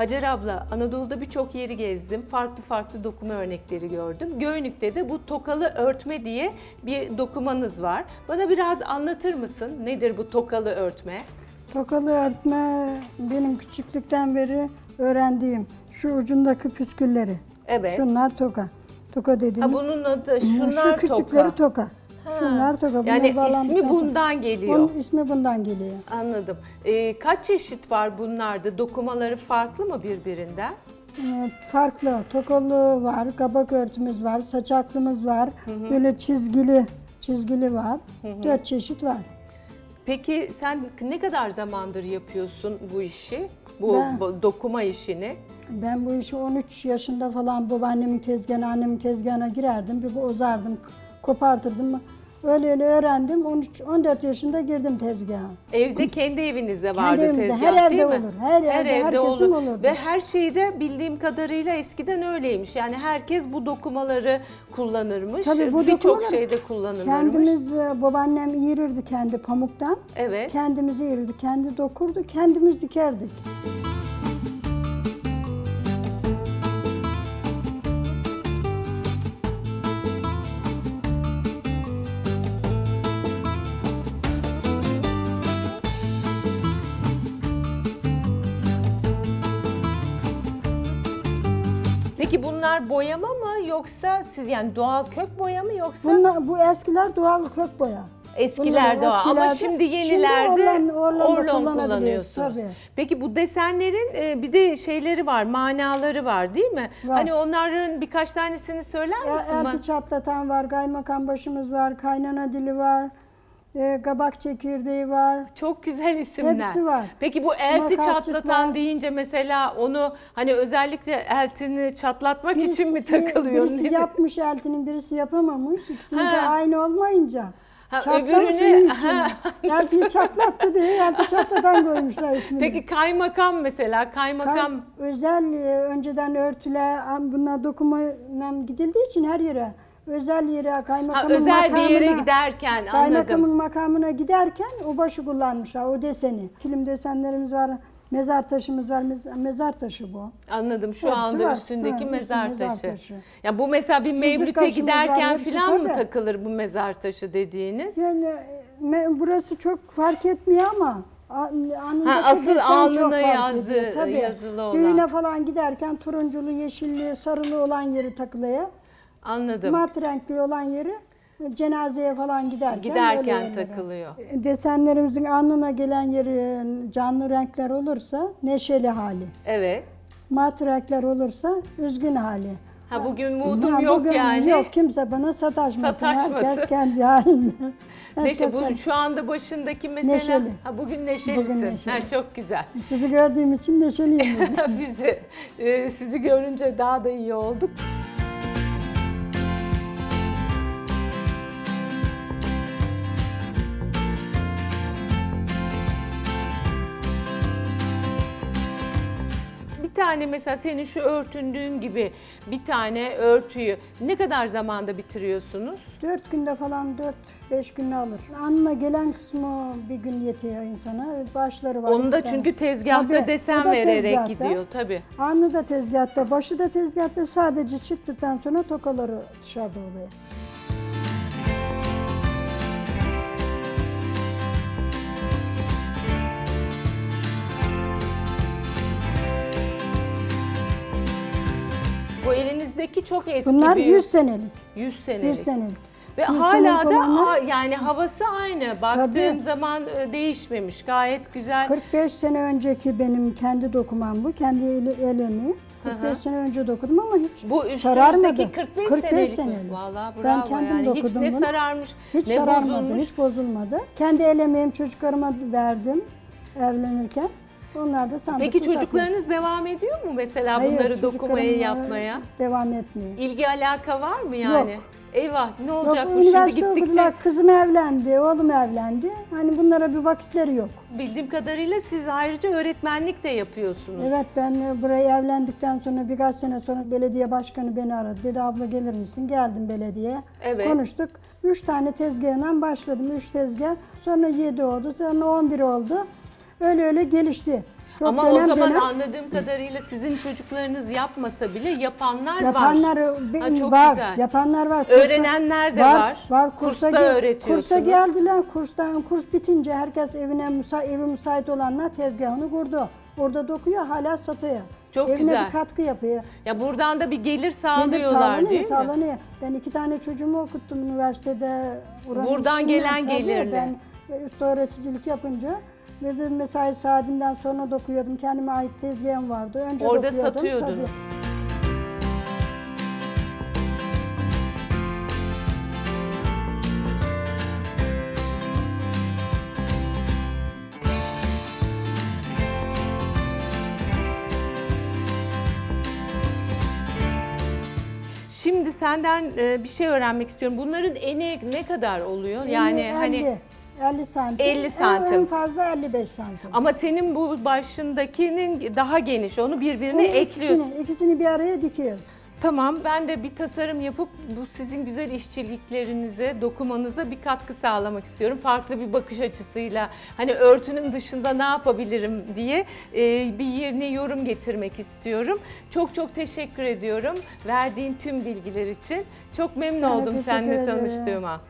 Hacer abla, Anadolu'da birçok yeri gezdim. Farklı farklı dokuma örnekleri gördüm. Göynük'te de bu tokalı örtme diye bir dokumanız var. Bana biraz anlatır mısın? Nedir bu tokalı örtme? Tokalı örtme benim küçüklükten beri öğrendiğim şu ucundaki püskülleri. Evet. Şunlar toka. Toka dediğimiz. Ha bunun adı şunlar şu küçükleri toka. toka. Şunlar toka. Yani ismi bundan geliyor. Bunun ismi bundan geliyor. Anladım. Ee, kaç çeşit var bunlarda? Dokumaları farklı mı birbirinden? Ee, Farklı. Tokalı var, kabak örtümüz var, saçaklımız var. Böyle çizgili, çizgili var. Dört çeşit var. Peki sen ne kadar zamandır yapıyorsun bu işi? Bu, Ben- dokuma işini? Ben bu işi 13 yaşında falan babaannemin tezgahına, annemin tezgahına girerdim. Bir bozardım, kopartırdım. Öyle öğrendim. 13 14 yaşında girdim tezgaha. Evde kendi evinizde vardı evimizde, tezgah her evde değil mi? olur. Her evde, herkesin olurdu. Ve her şeyde bildiğim kadarıyla eskiden öyleymiş. Yani herkes bu dokumaları kullanırmış. Tabii bu Birçok şeyde kullanılırmış. Kendimiz e, babaannem iğirirdi kendi pamuktan. Evet. Kendimiz iğirirdi, kendi dokurdu, kendimiz dikerdik. Peki bunlar boyama mı yoksa siz yani doğal kök boya mı yoksa Bunlar, bu eskiler doğal kök boya. eskiler bunlar doğal ama eskilerde, şimdi yenilerde şimdi orlan- orlan da orlon kullanabiliyoruz, kullanıyorsunuz. tabii. Peki bu desenlerin e, bir de şeyleri var, manaları var değil mi? Var. Hani onların birkaç tanesini söyler E, misin bana? Elti çatlatan var, kaymakam başımız var, kaynana dili var, e, kabak çekirdeği var. Çok güzel isimler. Hepsi var. Peki bu elti Makasçık çatlatan deyince mesela onu hani özellikle eltini çatlatmak için mi Birisi- takılıyor? Birisi Nedir? yapmış eltinin, birisi yapamamış. İkisinin de aynı olmayınca. Ha, öbürünü-. Eltiyi çatlattı diye elti çatlatan koymuşlar ismini. Peki kaymakam mesela Kay- kaymakam özel e, önceden örtüler, am- bunlar dokunmayla gidildiği için her yere özel yere ha, kaymakamın özel bir yere makamına- giderken Kaymakamın anladım. makamına giderken o başı kullanmışlar, o deseni. Kilim desenlerimiz var, mezar taşımız var, mez- mezar taşı bu. Anladım şu Hepsi anda var. üstündeki Ha, üstü mezar mezar taşı. taşı. Ya bu mesela bir mevlüte var, giderken hepsi falan mı tabii. takılır bu mezar taşı dediğiniz? Yani e, me- burası çok fark etmiyor ama a- Ha, asıl desen çok alnına fark yazdı- ediyor, tabii. yazılı olan. Düğüne falan giderken turunculu, yeşilli, sarılı olan yeri takılıyor. Anladım. Mat renkli olan yeri cenazeye falan giderken Giderken takılıyor. Desenlerimizin alnına gelen yeri canlı renkler olursa neşeli hali. Evet. Mat renkler olursa üzgün hali. Ha bugün moodum Ha, yok bugün yani. Yok kimse bana sataşmasın. Sataşmasın. Herkes kendi halinde. Neşe bu kendi- şu anda başındaki mesela. Neşeli. Ha bugün neşelisin. Bugün neşeli. Ha çok güzel. Sizi gördüğüm için neşeliyim. Biz de e, sizi görünce daha da iyi olduk. Tane mesela senin şu örtündüğün gibi bir tane örtüyü ne kadar zamanda bitiriyorsunuz? Dört günde falan dört, beş günde alır. Anına gelen kısmı bir gün yetiyor insana. Başları var. Onu da çünkü tezgahta Tabii, o desen da vererek tezgahta. gidiyor tabii. Anı da tezgahta, başı da tezgahta. Sadece çıktıktan sonra tokaları dışarıda oluyor. Bu elinizdeki çok eski Bunlar bir 100 senelik. 100 senelik. 100 senelik. Ve 100 hala senelik da olanlar- a- yani havası aynı. Baktığım Tabii. zaman e, değişmemiş. Gayet güzel. 45 sene önceki benim kendi dokumam bu. Kendi eli, el emeği. 45 sene önce dokudum ama hiç Bu sararmadı. üstünüzdeki 45, 45 senelik. senelik. Vallahi bravo Ben kendim yani. Hiç dokudum ne bunu. sararmış, Hiç ne sararmadı, bozulmuş. hiç bozulmadı. Kendi el emeğim çocuklarıma verdim evlenirken. Onlar da sandıkta Peki çocuklarınız devam ediyor mu mesela Hayır, bunları e, yapmaya? Devam etmiyor. İlgi alaka var mı yani? Yok. Eyvah ne Yok, olacak bu şimdi üniversite gittikçe? okudular, kızım evlendi, oğlum evlendi. Hani bunlara bir vakitleri yok. Bildiğim kadarıyla siz ayrıca öğretmenlik de yapıyorsunuz. Evet ben buraya evlendikten sonra birkaç sene sonra belediye başkanı beni aradı. Dedi abla gelir misin? Geldim belediyeye. Evet. Konuştuk. Üç tane tezgahından başladım. Üç tezgah. Sonra yedi oldu. Sonra on bir oldu. Öyle öyle gelişti. Çok Ama o dönem zaman dönem- anladığım kadarıyla sizin çocuklarınız yapmasa bile yapanlar var. Yapanlar benim çok var. güzel. Yapanlar var. Kursa- Öğrenenler de var. Var. Kursa, Kursta öğretiyorsunuz. Kursa geldiler. Kurstan kurs bitince herkes evine müsa evi müsait olanlar tezgahını kurdu. Orada dokuyor, hala satıyor. Çok Evine güzel. bir katkı yapıyor. Ya buradan da bir gelir Gelir sağlıyorlar sağlanıyor, değil mi? sağlanıyor. Ben iki tane çocuğumu okuttum üniversitede. Buradan gelen gelirle. Ben üst öğreticilik yapınca de mesai saatinden sonra dokuyordum. Kendime ait tezgahım vardı. Önce Orada dokuyordum, satıyordunuz. tabii. Şimdi senden e, bir şey öğrenmek istiyorum. Bunların eni ne kadar oluyor? Yani 50, hani 50 santim. 50 En- santim. En fazla 55 santim. ama senin bu başındakinin daha geniş. Onu birbirine Onun ekliyorsun. ikisini, ikisini bir araya dikiyoruz. Tamam ben de bir tasarım yapıp bu sizin güzel işçiliklerinize, dokumanıza bir katkı sağlamak istiyorum. Farklı bir bakış açısıyla hani örtünün dışında ne yapabilirim diye e, bir yerine yorum getirmek istiyorum. Çok çok teşekkür ediyorum verdiğin tüm bilgiler için. Çok memnun Ben oldum seninle tanıştığıma.